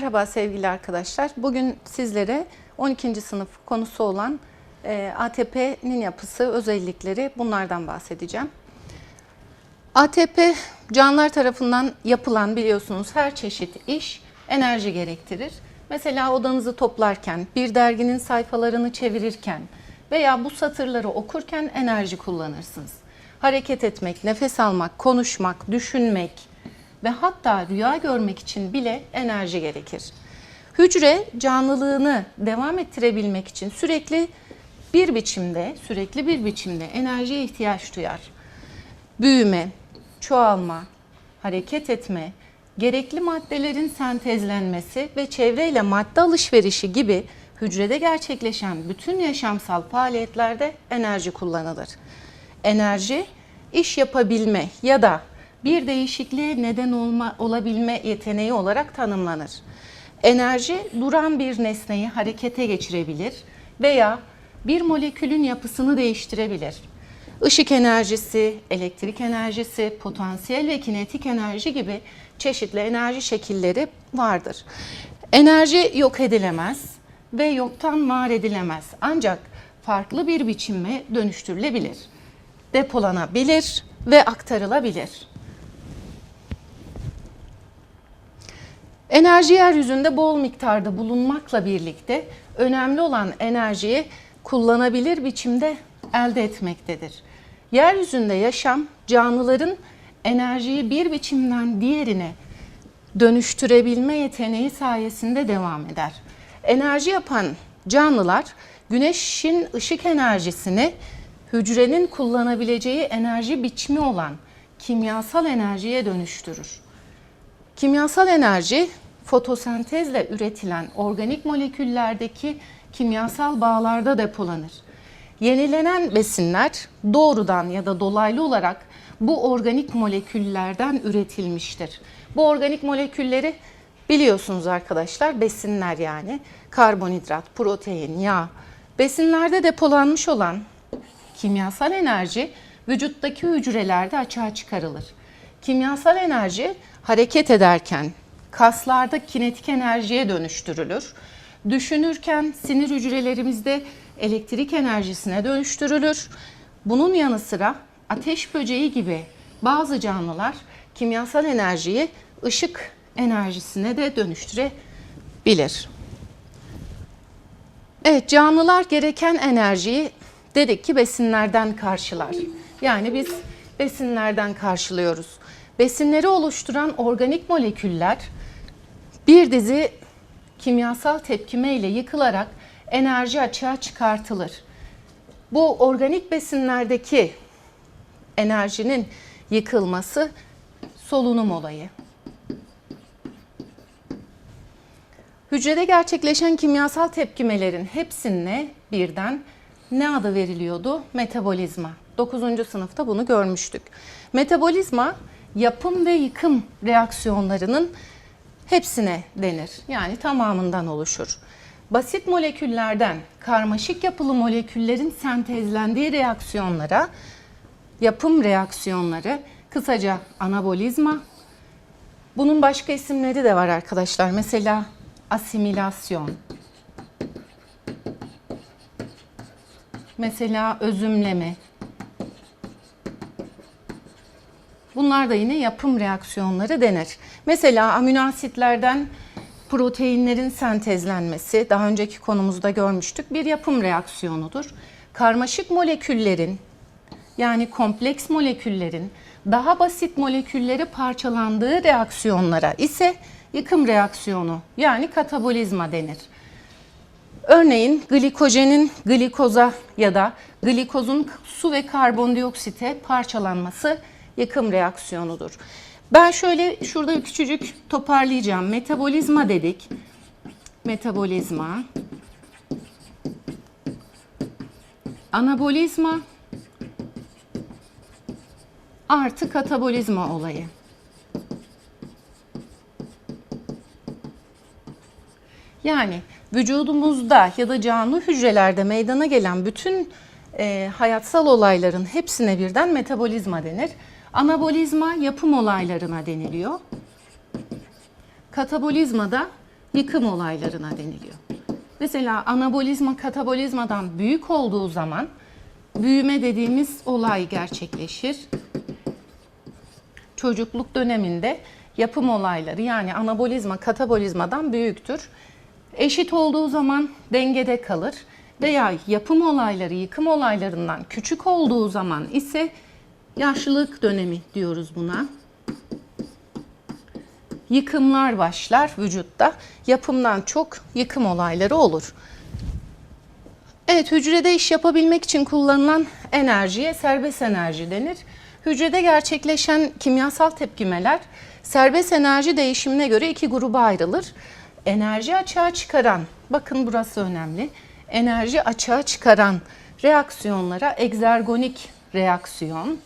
Merhaba sevgili arkadaşlar. Bugün sizlere 12. sınıf konusu olan e, ATP'nin yapısı, özellikleri bunlardan bahsedeceğim. ATP canlılar tarafından yapılan biliyorsunuz her çeşit iş enerji gerektirir. Mesela odanızı toplarken, bir derginin sayfalarını çevirirken veya bu satırları okurken enerji kullanırsınız. Hareket etmek, nefes almak, konuşmak, düşünmek, ve hatta rüya görmek için bile enerji gerekir. Hücre canlılığını devam ettirebilmek için sürekli bir biçimde, sürekli bir biçimde enerjiye ihtiyaç duyar. Büyüme, çoğalma, hareket etme, gerekli maddelerin sentezlenmesi ve çevreyle madde alışverişi gibi hücrede gerçekleşen bütün yaşamsal faaliyetlerde enerji kullanılır. Enerji iş yapabilme ya da bir değişikliğe neden olma, olabilme yeteneği olarak tanımlanır. Enerji duran bir nesneyi harekete geçirebilir veya bir molekülün yapısını değiştirebilir. Işık enerjisi, elektrik enerjisi, potansiyel ve kinetik enerji gibi çeşitli enerji şekilleri vardır. Enerji yok edilemez ve yoktan var edilemez. Ancak farklı bir biçime dönüştürülebilir. Depolanabilir ve aktarılabilir. Enerji yeryüzünde bol miktarda bulunmakla birlikte önemli olan enerjiyi kullanabilir biçimde elde etmektedir. Yeryüzünde yaşam canlıların enerjiyi bir biçimden diğerine dönüştürebilme yeteneği sayesinde devam eder. Enerji yapan canlılar güneşin ışık enerjisini hücrenin kullanabileceği enerji biçimi olan kimyasal enerjiye dönüştürür. Kimyasal enerji fotosentezle üretilen organik moleküllerdeki kimyasal bağlarda depolanır. Yenilenen besinler doğrudan ya da dolaylı olarak bu organik moleküllerden üretilmiştir. Bu organik molekülleri biliyorsunuz arkadaşlar besinler yani karbonhidrat, protein, yağ. Besinlerde depolanmış olan kimyasal enerji vücuttaki hücrelerde açığa çıkarılır. Kimyasal enerji hareket ederken kaslarda kinetik enerjiye dönüştürülür. Düşünürken sinir hücrelerimizde elektrik enerjisine dönüştürülür. Bunun yanı sıra ateş böceği gibi bazı canlılar kimyasal enerjiyi ışık enerjisine de dönüştürebilir. Evet canlılar gereken enerjiyi dedik ki besinlerden karşılar. Yani biz besinlerden karşılıyoruz. Besinleri oluşturan organik moleküller bir dizi kimyasal tepkime ile yıkılarak enerji açığa çıkartılır. Bu organik besinlerdeki enerjinin yıkılması solunum olayı. Hücrede gerçekleşen kimyasal tepkimelerin hepsine birden ne adı veriliyordu? Metabolizma. 9. sınıfta bunu görmüştük. Metabolizma yapım ve yıkım reaksiyonlarının hepsine denir. Yani tamamından oluşur. Basit moleküllerden karmaşık yapılı moleküllerin sentezlendiği reaksiyonlara yapım reaksiyonları kısaca anabolizma. Bunun başka isimleri de var arkadaşlar. Mesela asimilasyon. Mesela özümleme, Bunlar da yine yapım reaksiyonları denir. Mesela amino asitlerden proteinlerin sentezlenmesi, daha önceki konumuzda görmüştük, bir yapım reaksiyonudur. Karmaşık moleküllerin yani kompleks moleküllerin daha basit molekülleri parçalandığı reaksiyonlara ise yıkım reaksiyonu yani katabolizma denir. Örneğin glikojenin glikoza ya da glikozun su ve karbondioksite parçalanması yıkım reaksiyonudur. Ben şöyle şurada küçücük toparlayacağım. Metabolizma dedik. Metabolizma. Anabolizma artı katabolizma olayı. Yani vücudumuzda ya da canlı hücrelerde meydana gelen bütün e, hayatsal olayların hepsine birden metabolizma denir. Anabolizma yapım olaylarına deniliyor. Katabolizma da yıkım olaylarına deniliyor. Mesela anabolizma katabolizmadan büyük olduğu zaman büyüme dediğimiz olay gerçekleşir. Çocukluk döneminde yapım olayları yani anabolizma katabolizmadan büyüktür. Eşit olduğu zaman dengede kalır veya yapım olayları yıkım olaylarından küçük olduğu zaman ise yaşlılık dönemi diyoruz buna. Yıkımlar başlar vücutta. Yapımdan çok yıkım olayları olur. Evet, hücrede iş yapabilmek için kullanılan enerjiye serbest enerji denir. Hücrede gerçekleşen kimyasal tepkimeler serbest enerji değişimine göre iki gruba ayrılır. Enerji açığa çıkaran, bakın burası önemli. Enerji açığa çıkaran reaksiyonlara egzergonik reaksiyon.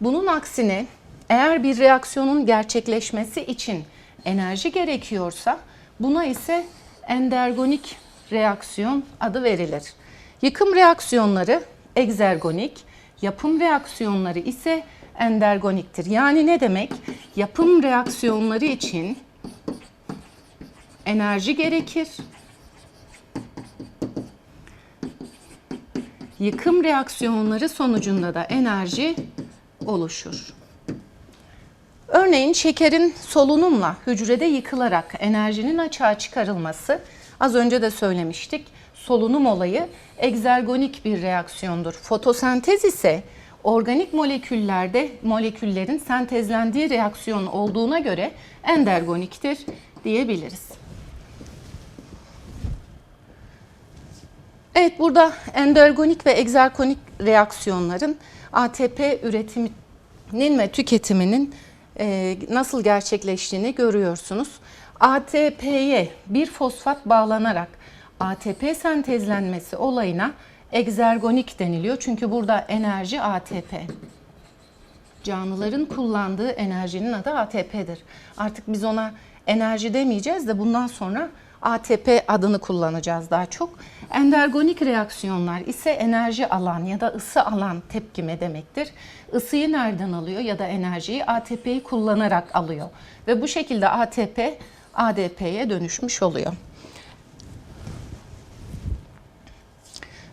Bunun aksine eğer bir reaksiyonun gerçekleşmesi için enerji gerekiyorsa buna ise endergonik reaksiyon adı verilir. Yıkım reaksiyonları egzergonik, yapım reaksiyonları ise endergoniktir. Yani ne demek? Yapım reaksiyonları için enerji gerekir. Yıkım reaksiyonları sonucunda da enerji oluşur. Örneğin şekerin solunumla hücrede yıkılarak enerjinin açığa çıkarılması az önce de söylemiştik. Solunum olayı egzergonik bir reaksiyondur. Fotosentez ise organik moleküllerde moleküllerin sentezlendiği reaksiyon olduğuna göre endergoniktir diyebiliriz. Evet burada endergonik ve egzergonik reaksiyonların ATP üretiminin ve tüketiminin e, nasıl gerçekleştiğini görüyorsunuz. ATP'ye bir fosfat bağlanarak ATP sentezlenmesi olayına egzergonik deniliyor. Çünkü burada enerji ATP. Canlıların kullandığı enerjinin adı ATP'dir. Artık biz ona enerji demeyeceğiz de bundan sonra ATP adını kullanacağız daha çok. Endergonik reaksiyonlar ise enerji alan ya da ısı alan tepkime demektir. Isıyı nereden alıyor ya da enerjiyi ATP'yi kullanarak alıyor. Ve bu şekilde ATP ADP'ye dönüşmüş oluyor.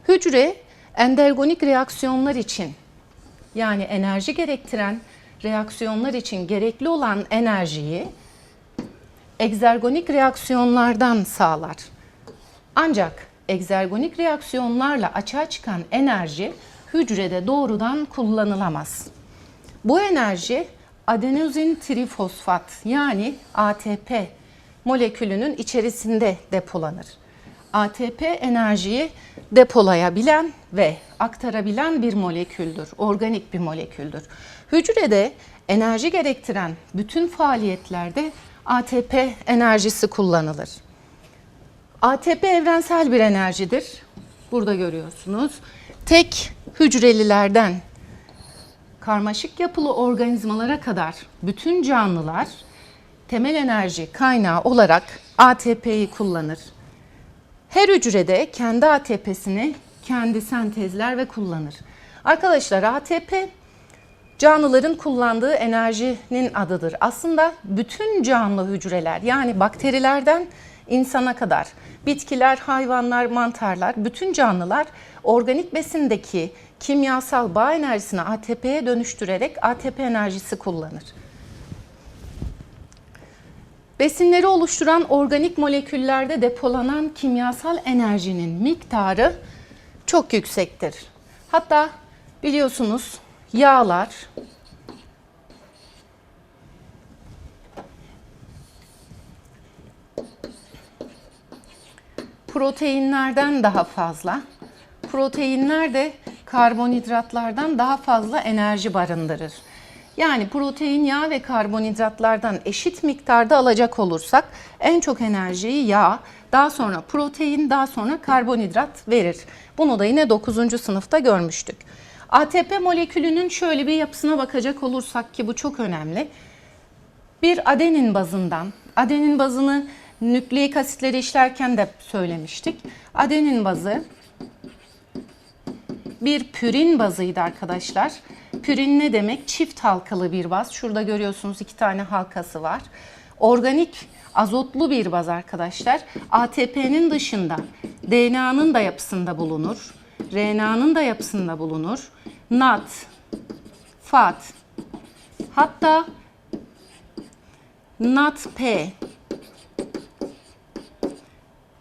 Hücre endergonik reaksiyonlar için yani enerji gerektiren reaksiyonlar için gerekli olan enerjiyi egzergonik reaksiyonlardan sağlar. Ancak egzergonik reaksiyonlarla açığa çıkan enerji hücrede doğrudan kullanılamaz. Bu enerji adenozin trifosfat yani ATP molekülünün içerisinde depolanır. ATP enerjiyi depolayabilen ve aktarabilen bir moleküldür, organik bir moleküldür. Hücrede enerji gerektiren bütün faaliyetlerde ATP enerjisi kullanılır. ATP evrensel bir enerjidir. Burada görüyorsunuz. Tek hücrelilerden karmaşık yapılı organizmalara kadar bütün canlılar temel enerji kaynağı olarak ATP'yi kullanır. Her hücrede kendi ATP'sini kendi sentezler ve kullanır. Arkadaşlar ATP canlıların kullandığı enerjinin adıdır. Aslında bütün canlı hücreler yani bakterilerden insana kadar bitkiler, hayvanlar, mantarlar, bütün canlılar organik besindeki kimyasal bağ enerjisini ATP'ye dönüştürerek ATP enerjisi kullanır. Besinleri oluşturan organik moleküllerde depolanan kimyasal enerjinin miktarı çok yüksektir. Hatta biliyorsunuz yağlar, proteinlerden daha fazla. Proteinler de karbonhidratlardan daha fazla enerji barındırır. Yani protein, yağ ve karbonhidratlardan eşit miktarda alacak olursak en çok enerjiyi yağ, daha sonra protein, daha sonra karbonhidrat verir. Bunu da yine 9. sınıfta görmüştük. ATP molekülünün şöyle bir yapısına bakacak olursak ki bu çok önemli. Bir adenin bazından, adenin bazını nükleik asitleri işlerken de söylemiştik. Adenin bazı bir pürin bazıydı arkadaşlar. Pürin ne demek? Çift halkalı bir baz. Şurada görüyorsunuz iki tane halkası var. Organik azotlu bir baz arkadaşlar. ATP'nin dışında DNA'nın da yapısında bulunur. RNA'nın da yapısında bulunur. NAT, FAT, hatta NAT-P.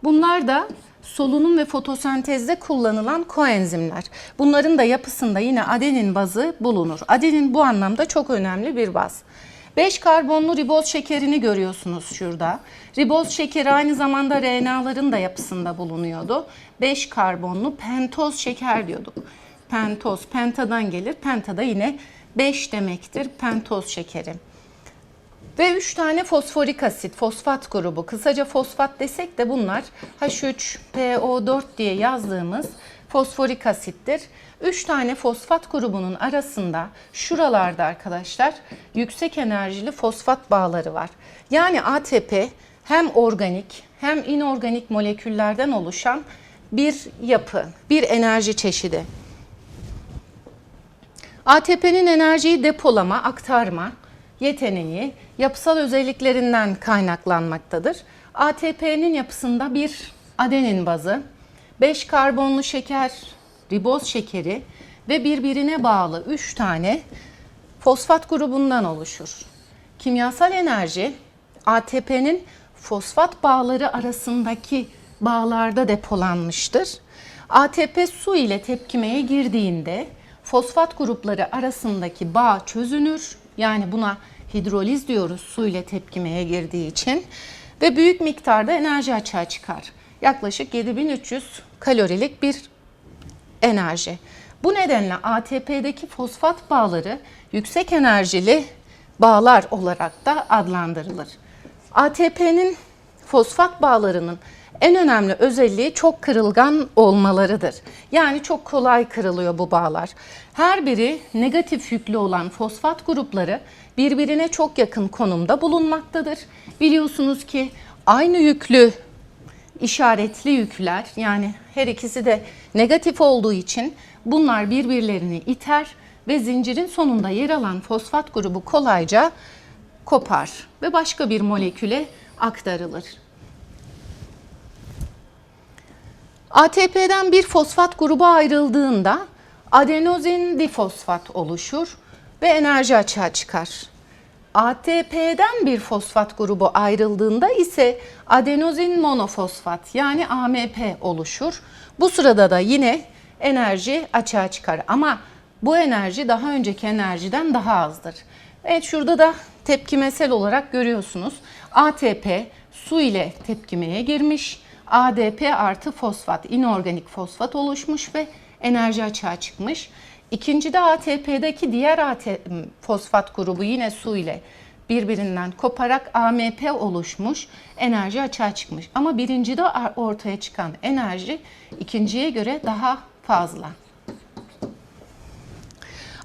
Bunlar da solunum ve fotosentezde kullanılan koenzimler. Bunların da yapısında yine adenin bazı bulunur. Adenin bu anlamda çok önemli bir baz. 5 karbonlu riboz şekerini görüyorsunuz şurada. Riboz şekeri aynı zamanda RNA'ların da yapısında bulunuyordu. 5 karbonlu pentoz şeker diyorduk. Pentoz, pentadan gelir. Penta da yine 5 demektir pentoz şekeri. Ve 3 tane fosforik asit, fosfat grubu. Kısaca fosfat desek de bunlar H3PO4 diye yazdığımız fosforik asittir. 3 tane fosfat grubunun arasında şuralarda arkadaşlar yüksek enerjili fosfat bağları var. Yani ATP hem organik hem inorganik moleküllerden oluşan bir yapı, bir enerji çeşidi. ATP'nin enerjiyi depolama, aktarma yeteneği yapısal özelliklerinden kaynaklanmaktadır. ATP'nin yapısında bir adenin bazı, 5 karbonlu şeker, riboz şekeri ve birbirine bağlı 3 tane fosfat grubundan oluşur. Kimyasal enerji ATP'nin fosfat bağları arasındaki bağlarda depolanmıştır. ATP su ile tepkimeye girdiğinde fosfat grupları arasındaki bağ çözünür. Yani buna hidroliz diyoruz su ile tepkimeye girdiği için ve büyük miktarda enerji açığa çıkar. Yaklaşık 7300 kalorilik bir enerji. Bu nedenle ATP'deki fosfat bağları yüksek enerjili bağlar olarak da adlandırılır. ATP'nin fosfat bağlarının en önemli özelliği çok kırılgan olmalarıdır. Yani çok kolay kırılıyor bu bağlar. Her biri negatif yüklü olan fosfat grupları birbirine çok yakın konumda bulunmaktadır. Biliyorsunuz ki aynı yüklü işaretli yükler yani her ikisi de negatif olduğu için bunlar birbirlerini iter ve zincirin sonunda yer alan fosfat grubu kolayca kopar ve başka bir moleküle aktarılır. ATP'den bir fosfat grubu ayrıldığında adenozin difosfat oluşur ve enerji açığa çıkar. ATP'den bir fosfat grubu ayrıldığında ise adenozin monofosfat yani AMP oluşur. Bu sırada da yine enerji açığa çıkar ama bu enerji daha önceki enerjiden daha azdır. Evet şurada da tepkimesel olarak görüyorsunuz. ATP su ile tepkimeye girmiş. ADP artı fosfat, inorganik fosfat oluşmuş ve enerji açığa çıkmış. İkincide ATP'deki diğer AT, fosfat grubu yine su ile birbirinden koparak AMP oluşmuş, enerji açığa çıkmış. Ama birincide ortaya çıkan enerji ikinciye göre daha fazla.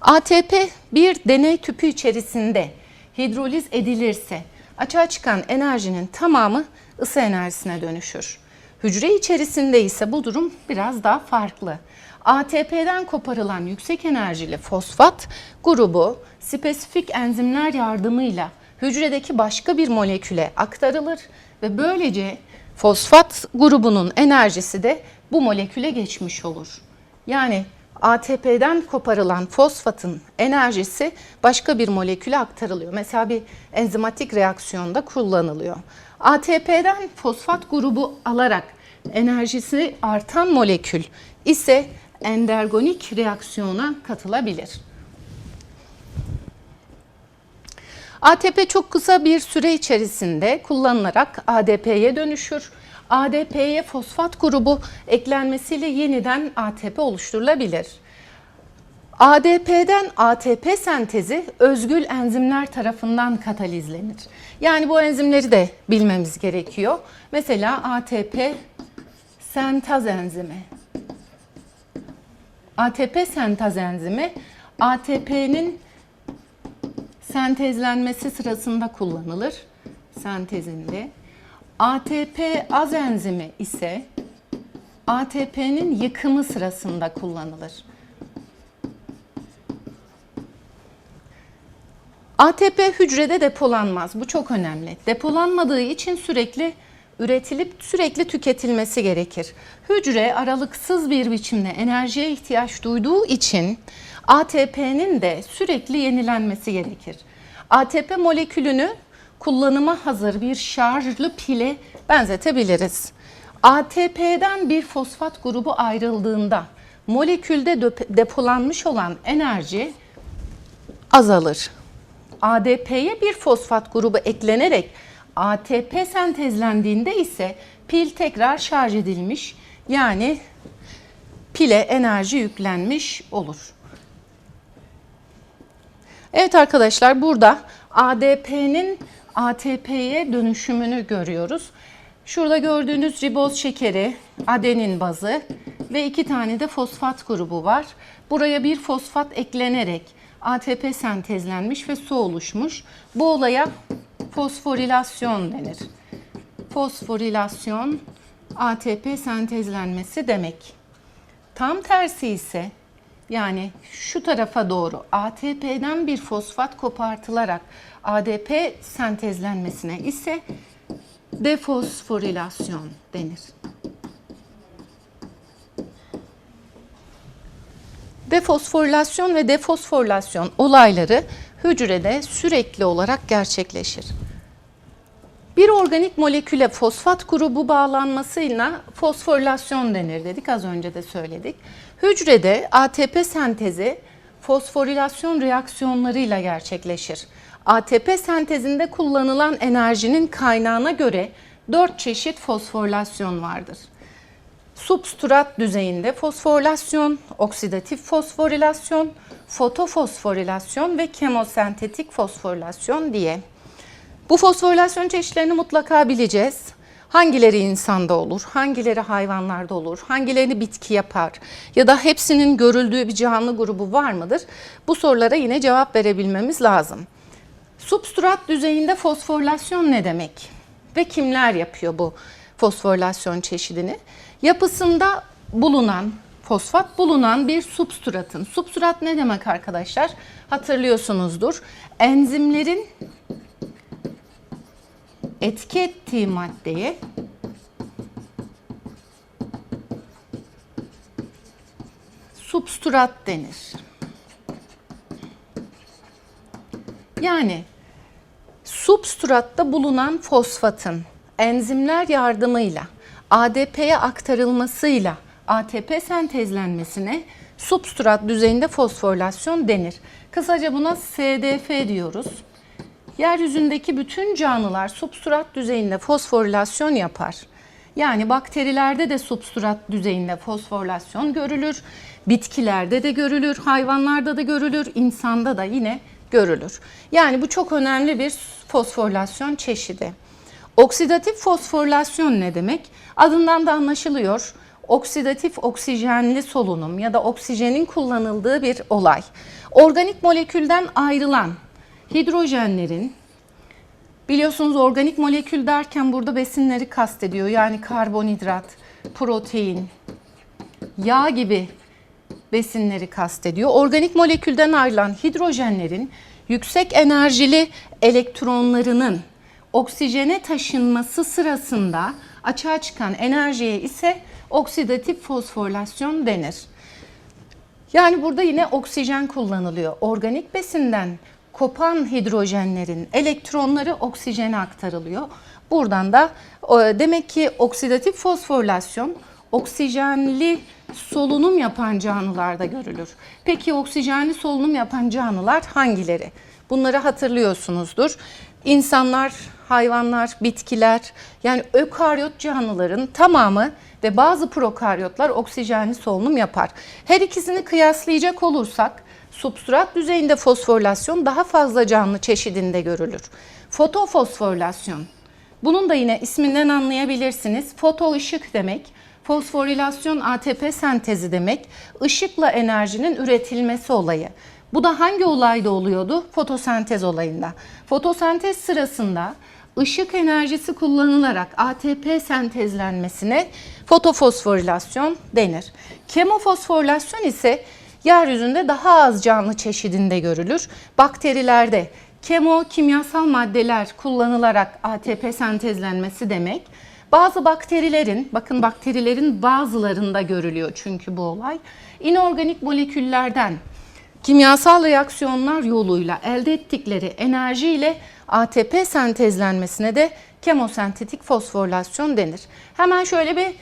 ATP bir deney tüpü içerisinde hidroliz edilirse açığa çıkan enerjinin tamamı ısı enerjisine dönüşür. Hücre içerisinde ise bu durum biraz daha farklı. ATP'den koparılan yüksek enerjili fosfat grubu spesifik enzimler yardımıyla hücredeki başka bir moleküle aktarılır ve böylece fosfat grubunun enerjisi de bu moleküle geçmiş olur. Yani ATP'den koparılan fosfatın enerjisi başka bir moleküle aktarılıyor. Mesela bir enzimatik reaksiyonda kullanılıyor. ATP'den fosfat grubu alarak enerjisi artan molekül ise endergonik reaksiyona katılabilir. ATP çok kısa bir süre içerisinde kullanılarak ADP'ye dönüşür. ADP'ye fosfat grubu eklenmesiyle yeniden ATP oluşturulabilir. ADP'den ATP sentezi özgül enzimler tarafından katalizlenir. Yani bu enzimleri de bilmemiz gerekiyor. Mesela ATP sentaz enzimi. ATP sentaz enzimi ATP'nin sentezlenmesi sırasında kullanılır. Sentezinde. ATP az enzimi ise ATP'nin yıkımı sırasında kullanılır. ATP hücrede depolanmaz. Bu çok önemli. Depolanmadığı için sürekli üretilip sürekli tüketilmesi gerekir. Hücre aralıksız bir biçimde enerjiye ihtiyaç duyduğu için ATP'nin de sürekli yenilenmesi gerekir. ATP molekülünü kullanıma hazır bir şarjlı pile benzetebiliriz. ATP'den bir fosfat grubu ayrıldığında molekülde depolanmış olan enerji azalır. ADP'ye bir fosfat grubu eklenerek ATP sentezlendiğinde ise pil tekrar şarj edilmiş yani pile enerji yüklenmiş olur. Evet arkadaşlar burada ADP'nin ATP'ye dönüşümünü görüyoruz. Şurada gördüğünüz riboz şekeri, adenin bazı ve iki tane de fosfat grubu var. Buraya bir fosfat eklenerek ATP sentezlenmiş ve su oluşmuş. Bu olaya fosforilasyon denir. Fosforilasyon ATP sentezlenmesi demek. Tam tersi ise yani şu tarafa doğru ATP'den bir fosfat kopartılarak ADP sentezlenmesine ise defosforilasyon denir. Defosforilasyon ve defosforilasyon olayları hücrede sürekli olarak gerçekleşir. Bir organik moleküle fosfat grubu bağlanmasıyla fosforilasyon denir dedik az önce de söyledik. Hücrede ATP sentezi fosforilasyon reaksiyonlarıyla gerçekleşir. ATP sentezinde kullanılan enerjinin kaynağına göre 4 çeşit fosforilasyon vardır. Substrat düzeyinde fosforilasyon, oksidatif fosforilasyon, fotofosforilasyon ve kemosentetik fosforilasyon diye. Bu fosforilasyon çeşitlerini mutlaka bileceğiz. Hangileri insanda olur, hangileri hayvanlarda olur, hangilerini bitki yapar ya da hepsinin görüldüğü bir canlı grubu var mıdır? Bu sorulara yine cevap verebilmemiz lazım. Substrat düzeyinde fosforilasyon ne demek? Ve kimler yapıyor bu fosforilasyon çeşidini? Yapısında bulunan, fosfat bulunan bir substratın. Substrat ne demek arkadaşlar? Hatırlıyorsunuzdur. Enzimlerin etki ettiği maddeye substrat denir. Yani substratta bulunan fosfatın enzimler yardımıyla ADP'ye aktarılmasıyla ATP sentezlenmesine substrat düzeyinde fosforilasyon denir. Kısaca buna SDF diyoruz. Yeryüzündeki bütün canlılar substrat düzeyinde fosforilasyon yapar. Yani bakterilerde de substrat düzeyinde fosforilasyon görülür. Bitkilerde de görülür, hayvanlarda da görülür, insanda da yine görülür. Yani bu çok önemli bir fosforilasyon çeşidi. Oksidatif fosforilasyon ne demek? Adından da anlaşılıyor. Oksidatif oksijenli solunum ya da oksijenin kullanıldığı bir olay. Organik molekülden ayrılan hidrojenlerin biliyorsunuz organik molekül derken burada besinleri kastediyor. Yani karbonhidrat, protein, yağ gibi besinleri kastediyor. Organik molekülden ayrılan hidrojenlerin yüksek enerjili elektronlarının oksijene taşınması sırasında açığa çıkan enerjiye ise oksidatif fosforilasyon denir. Yani burada yine oksijen kullanılıyor. Organik besinden kopan hidrojenlerin elektronları oksijene aktarılıyor. Buradan da e, demek ki oksidatif fosforilasyon oksijenli solunum yapan canlılarda görülür. Peki oksijenli solunum yapan canlılar hangileri? Bunları hatırlıyorsunuzdur. İnsanlar, hayvanlar, bitkiler yani ökaryot canlıların tamamı ve bazı prokaryotlar oksijenli solunum yapar. Her ikisini kıyaslayacak olursak substrat düzeyinde fosforilasyon daha fazla canlı çeşidinde görülür. Fotofosforilasyon. Bunun da yine isminden anlayabilirsiniz. Foto ışık demek. Fosforilasyon ATP sentezi demek. Işıkla enerjinin üretilmesi olayı. Bu da hangi olayda oluyordu? Fotosentez olayında. Fotosentez sırasında ışık enerjisi kullanılarak ATP sentezlenmesine fotofosforilasyon denir. Kemofosforilasyon ise yeryüzünde daha az canlı çeşidinde görülür. Bakterilerde Kemo kimyasal maddeler kullanılarak ATP sentezlenmesi demek. Bazı bakterilerin, bakın bakterilerin bazılarında görülüyor çünkü bu olay. İnorganik moleküllerden kimyasal reaksiyonlar yoluyla elde ettikleri enerjiyle ATP sentezlenmesine de kemosentetik fosforilasyon denir. Hemen şöyle bir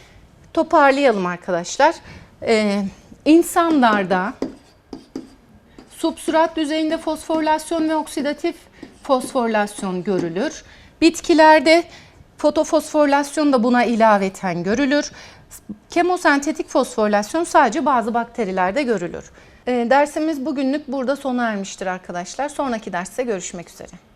toparlayalım arkadaşlar. Ee, insanlarda substrat düzeyinde fosforilasyon ve oksidatif fosforilasyon görülür. Bitkilerde fotofosforilasyon da buna ilaveten görülür. Kemosentetik fosforilasyon sadece bazı bakterilerde görülür. Ee, dersimiz bugünlük burada sona ermiştir arkadaşlar. Sonraki derste görüşmek üzere.